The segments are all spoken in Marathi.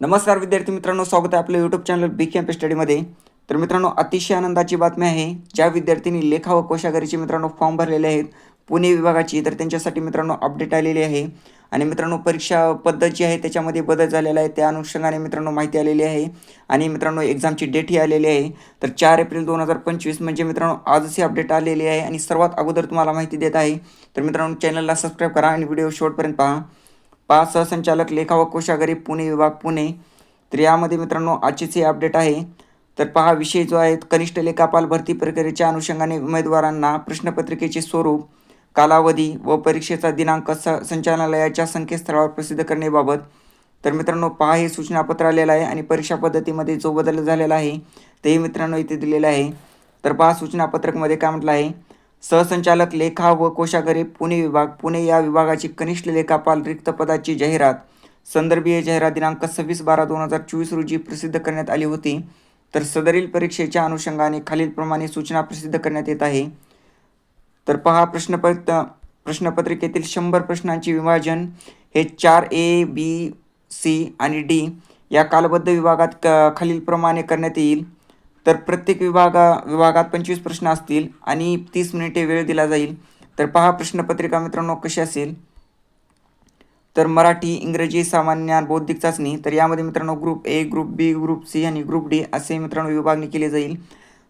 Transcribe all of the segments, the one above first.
नमस्कार विद्यार्थी मित्रांनो स्वागत आहे आपलं यूट्यूब चॅनल बी कॅम्प स्टडीमध्ये तर मित्रांनो अतिशय आनंदाची बातमी आहे ज्या विद्यार्थ्यांनी लेखा व कोशागारीचे मित्रांनो फॉर्म भरलेले आहेत पुणे विभागाची तर त्यांच्यासाठी मित्रांनो अपडेट आलेली आहे. आणि मित्रांनो परीक्षा पद्धत जी आहे त्याच्यामध्ये बदल झालेला आहे त्या अनुषंगाने मित्रांनो माहिती आलेली आहे. आणि मित्रांनो एक्झामची डेटही आलेली आहे. तर चार एप्रिल दोन हजार पंचवीस म्हणजे मित्रांनो आजच ही अपडेट आलेली आहे. आणि सर्वात अगोदर तुम्हाला माहिती देत आहे तर मित्रांनो चॅनलला सबस्क्राईब करा आणि व्हिडिओ शेवटपर्यंत पहा. पाच सहसंचालक लेखा व कोशागरी पुणे विभाग पुणे. तर यामध्ये मित्रांनो आजचीच हे अपडेट आहे. तर पहा विषय जो आहे कनिष्ठ लेखापाल भरती प्रक्रियेच्या अनुषंगाने उमेदवारांना प्रश्नपत्रिकेचे स्वरूप कालावधी व परीक्षेचा दिनांक स संचालनालयाच्या संकेतस्थळावर प्रसिद्ध करण्याबाबत. तर मित्रांनो पहा हे सूचनापत्र आलेलं आहे आणि परीक्षा पद्धतीमध्ये जो बदल झालेला आहे तेही मित्रांनो इथे दिलेलं आहे. तर पहा सूचनापत्रकमध्ये काय म्हटलं आहे? सहसंचालक लेखा व कोशागारी पुणे विभाग पुणे या विभागाची कनिष्ठ लेखापाल रिक्त पदाची जाहिरात. संदर्भीय जाहिरात दिनांक सव्वीस बारा दोन हजार चोवीस रोजी प्रसिद्ध करण्यात आली होती. तर सदरील परीक्षेच्या अनुषंगाने खालीलप्रमाणे सूचना प्रसिद्ध करण्यात येत आहे. तर पहा प्रश्नपत्र प्रश्नपत्रिकेतील शंभर प्रश्नांचे विभाजन. हे चार ए बी सी आणि डी या कालबद्ध विभागात क खालीलप्रमाणे करण्यात येईल. तर प्रत्येक विभागा विभागात पंचवीस प्रश्न असतील आणि तीस मिनिटे वेळ दिला जाईल. तर पहा प्रश्नपत्रिका मित्रांनो कशी असेल. तर मराठी इंग्रजी सामान्य ज्ञान बौद्धिक चाचणी तर यामध्ये मित्रांनो group A group B group C आणि ग्रुप डी असे मित्रांनो विभागणी केली जाईल.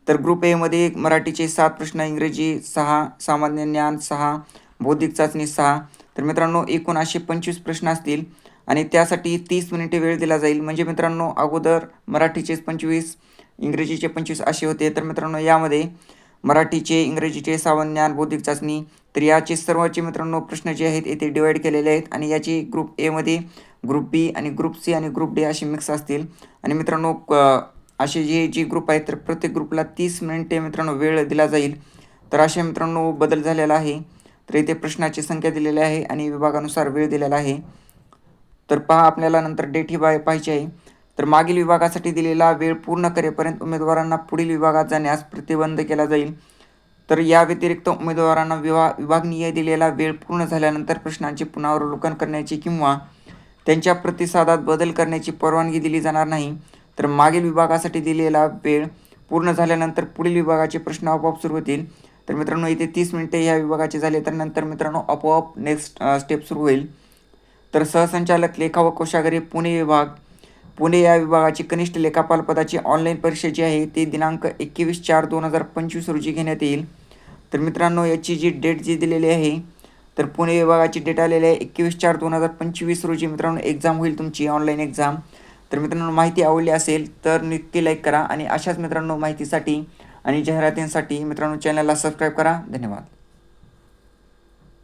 तर ग्रुप एमध्ये मराठीचे सात प्रश्न इंग्रजी सहा सामान्य ज्ञान सहा बौद्धिक चाचणी सहा. तर मित्रांनो एकूण असे पंचवीस प्रश्न असतील. आणि त्यासाठी तीस मिनिटे वेळ दिला जाईल. म्हणजे मित्रांनो अगोदर मराठीचेच पंचवीस इंग्रजीचे पंचवीस असे होते. तर मित्रांनो यामध्ये मराठीचे इंग्रजीचे सामान्य ज्ञान बौद्धिक चाचणी तर याचे सर्वांचे मित्रांनो प्रश्न जे आहेत येथे डिवाईड केलेले आहेत. आणि याची ग्रुप एमध्ये ग्रुप बी आणि ग्रुप सी आणि ग्रुप डी असे मिक्स असतील. आणि मित्रांनो असे जे जे ग्रुप आहेत तर प्रत्येक ग्रुपला तीस मिनिटे मित्रांनो वेळ दिला जाईल. तर असे मित्रांनो बदल झालेला आहे. तर इथे प्रश्नाची संख्या दिलेली आहे आणि विभागानुसार वेळ दिलेला आहे. तर पहा आपल्याला नंतर डेट ही बाय पाहिजे आहे. तर मागील विभागासाठी दिलेला वेळ पूर्ण करेपर्यंत उमेदवारांना पुढील विभागात जाण्यास प्रतिबंध केला जाईल. तर या व्यतिरिक्त उमेदवारांना विभा विभागनीय दिलेला वेळ पूर्ण झाल्यानंतर प्रश्नांचे पुनरावलोकन करण्याची किंवा त्यांच्या प्रतिसादात बदल करण्याची परवानगी दिली जाणार नाही. तर मागील विभागासाठी दिलेला वेळ पूर्ण झाल्यानंतर पुढील विभागाचे प्रश्न आपोआप सुरू होतील. तर मित्रांनो इथे तीस मिनिटे ह्या विभागाचे झाले तर नंतर मित्रांनो आपोआप नेक्स्ट स्टेप सुरू होईल. तर सहसंचालक लेखा व कोशागरी पुणे विभाग. पुणे या विभागाची कनिष्ठ लेखापाल पदाची ऑनलाईन परीक्षा जी आहे ती दिनांक एकवीस चार दोन हजार पंचवीस रोजी घेण्यात येईल. तर मित्रांनो याची जी डेट जी दिलेली आहे तर पुणे विभागाची डेट आलेली आहे एकवीस चार दोन हजार पंचवीस रोजी. मित्रांनो एक्झाम होईल तुमची ऑनलाईन एक्झाम तर मित्रांनो माहिती आवडली असेल तर नक्की लाईक करा. आणि अशाच मित्रांनो माहितीसाठी आणि जाहिरातींसाठी मित्रांनो चॅनलला सबस्क्राईब करा. धन्यवाद.